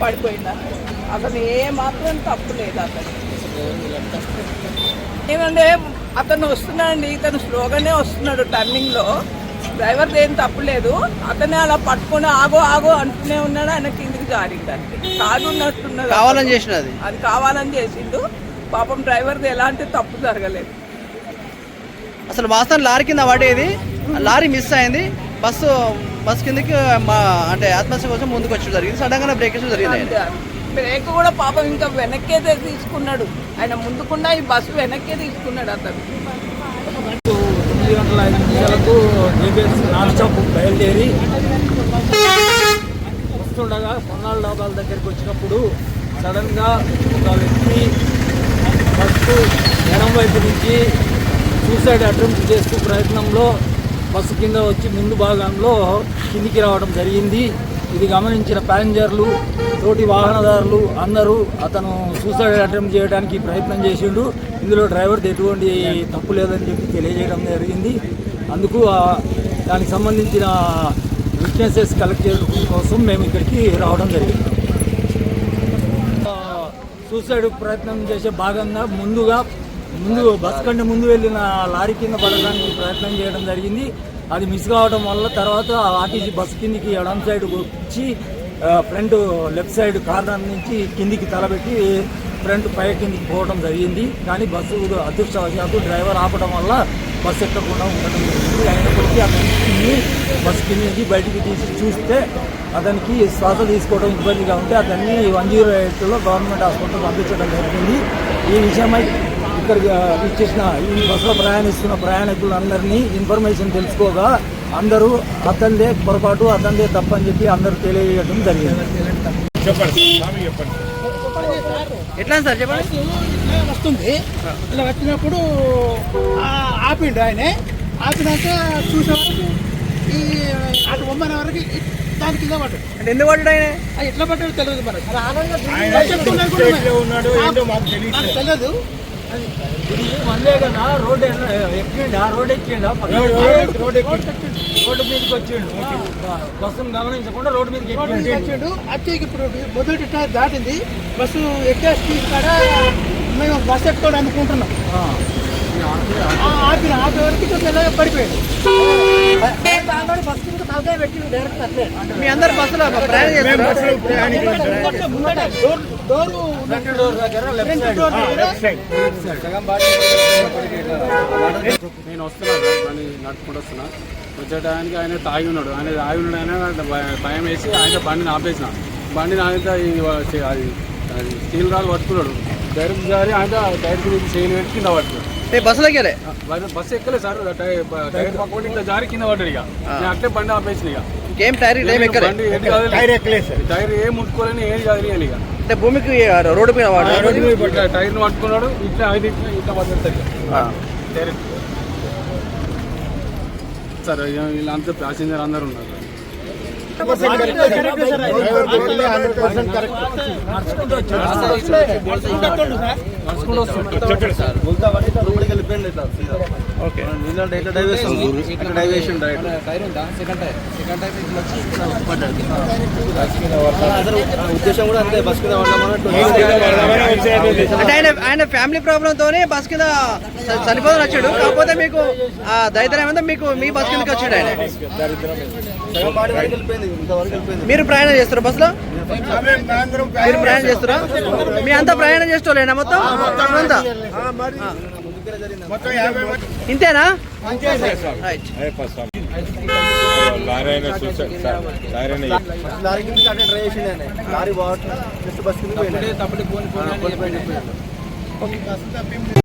పడిపోయిందా? అతను ఏ మాత్రం తప్పు లేదు అతను. ఏమంటే అతను వస్తున్నాడండి ఇతను స్లోగానే వస్తున్నాడు టర్నింగ్లో డ్రైవర్ ఏం తప్పు లేదు. అతనే అలా పట్టుకొని ఆగో ఆగో అంటూనే ఉన్నాడు ఆయన కిందికి జారిందండి. కాదు ఉన్నట్టున్నది కావాలని చేసినది. అది కావాలని చేసిండు. పాపం డ్రైవర్ది ఎలాంటి తప్పు జరగలేదు. అసలు వాస్తవం లారీ కింద పడేది. లారీ మిస్ అయింది. బస్సు బస్ కిందకి మా అంటే ఆత్మహత్య కోసం ముందుకు వచ్చి జరిగింది. సడన్గా బ్రేక్ వేసి జరిగింది. బ్రేక్ కూడా పాపం ఇంకా వెనక్కే తీసుకున్నాడు. ఆయన ముందుకుండా ఈ బస్సు వెనక్కే తీసుకున్నాడు అతను. తొమ్మిది గంటల ఐదు నిమిషాలకు జేబీఎస్ నాన్ స్టాప్ బయలుదేరి వస్తుండగా పొన్నాళ్ళ లోకాల దగ్గరికి వచ్చినప్పుడు సడన్గా ఒక వ్యక్తి బస్సు ఎడం వైపు నుంచి సూసైడ్ అటెంప్ట్ చేస్తూ ప్రయత్నంలో బస్సు కింద వచ్చి ముందు భాగంలో కిందికి రావడం జరిగింది. ఇది గమనించిన ప్యాసింజర్లు తోటి వాహనదారులు అందరూ అతను సూసైడ్ అటెంప్ట్ చేయడానికి ప్రయత్నం చేసిండు. ఇందులో డ్రైవర్ది ఎటువంటి తప్పు లేదని చెప్పి తెలియజేయడం జరిగింది. అందుకు దానికి సంబంధించిన విట్నెసెస్ కలెక్ట్ చేయడం కోసం మేము ఇక్కడికి రావడం జరిగింది. సూసైడ్ ప్రయత్నం చేసే భాగంగా ముందుగా ముందు బస్ కంటే ముందు వెళ్ళిన లారీ కింద పడడానికి ప్రయత్నం చేయడం జరిగింది. అది మిస్ కావడం వల్ల తర్వాత ఆర్టీసీ బస్ కిందికి ఎడం సైడ్ వచ్చి ఫ్రంట్ లెఫ్ట్ సైడ్ కార్నర్ నుంచి కిందికి తలబెట్టి ఫ్రంట్ పై కిందికి పోవడం జరిగింది. కానీ బస్సు అదృష్టవశాత్తు డ్రైవర్ ఆపడం వల్ల బస్సు ఎక్కకుండా ఉండడం జరిగింది. అయినప్పటికీ అతన్ని బస్సు కింద నుంచి బయటికి తీసి చూస్తే అతనికి శ్వాస తీసుకోవడం ఇబ్బందిగా ఉంటే అతన్ని వన్ జీరో ఎయిట్లో గవర్నమెంట్ హాస్పిటల్ పంపించడం జరిగింది. ఈ విషయమై ఇక్కడ ఇచ్చేసిన ఈ బస్సులో ప్రయాణిస్తున్న ప్రయాణికులందరినీ ఇన్ఫర్మేషన్ తెలుసుకోగా అందరూ అతనిదే పొరపాటు అతనిదే తప్పని చెప్పి అందరూ తెలియజేయడం జరిగింది. ఎట్లా సార్ చెప్పండి? వస్తుంది. ఇలా వచ్చినప్పుడు ఆ, ఆపిండు ఆయన. ఆపినాక చూసే వరకు ఈ అటు బొమ్మన వరకు ఈ దాని కింద పడ్డాడు. అంటే ఎందుకు పడ్డాడు ఆయన? అది ఎట్లా పడ్డాడు తెలియదు మరి. తెలియదు. ఇది వందే కదా రోడ్ ఎక్కిండా రోడ్ ఎక్కిండా రోడ్ రోడ్డు మీదకి వచ్చిండు బస్సును గమనించకుండా రోడ్డు మీదకి ఎక్కిండు వచ్చిండు వచ్చి ఇప్పుడు మొదటి దాటింది బస్సు ఎక్కేసి కాడ మేము బస్సు ఎక్కుతాడు అనుకుంటున్నాం ఆపిన ఆపే వరకు పడిపోయాడు మీ అందరు బస్సులో నేను వస్తున్నాను అని నడుపుకుంటూ వస్తున్నా. వచ్చే టయానికి ఆయన తాగి ఉన్నాడు. ఆయన తాగి ఉన్నాడు ఆయన భయ- భయం వేసి ఆయన బండిని ఆపేసిన బండిని ఆయన అది అది స్టీల్ రాళ్ళు పట్టుకున్నాడు. డైరెక్ట్ జారి ఆయన డైరెక్ట్ చేయని పెట్టి కింద పట్టుకున్నాడు. బస్సులోకి వెళ్ళే బస్- బస్సు ఎక్కలే సార్. టైర్ టైర్ పక్కన ఇట్లా జారి కింద పడ్డాడు ఇక. నేను అట్లే బండి ఆపేసిన ఇక. ఇంకేం టైర్ టైం ఎక్కలే? ఏది కాదు టైర్ ఏం ముట్టుకోలేని ఏది కాదు ఇక. అంటే భూమికి రోడ్డు మీద టైర్ని పట్టుకున్నాడు ఇట్లా ఐదు ఇట్లా ఇట్లా పట్టుకుంటాడు డైరెక్ట్. సార్ వీళ్ళంతా ప్యాసింజర్ అందరు ఉన్నారు. నడుచుకుంటూ ఉద్దేశం కూడా అంతే బస్ కింద అంటే ఆయన ఆయన ఫ్యామిలీ ప్రాబ్లం తోనే బస్ కింద చనిపోదని వచ్చాడు. కాకపోతే మీకు ఆ దరిద్రం ఏమంటే మీకు మీ బస్ కిందకి వచ్చాడు ఆయన. మీరు ప్రయాణం చేస్తారు బస్సులో మీరు ప్రయాణం చేస్తారా? మీ అంతా ప్రయాణం చేస్తలేనా మొత్తం? అంతా. ఇంతేనా? రైట్ లారీ కింద అటే డ్రైవ్ చేసింది ఆయన లారీ బాగుంటుంది జస్ట్ బస్ కింద తప్పటి.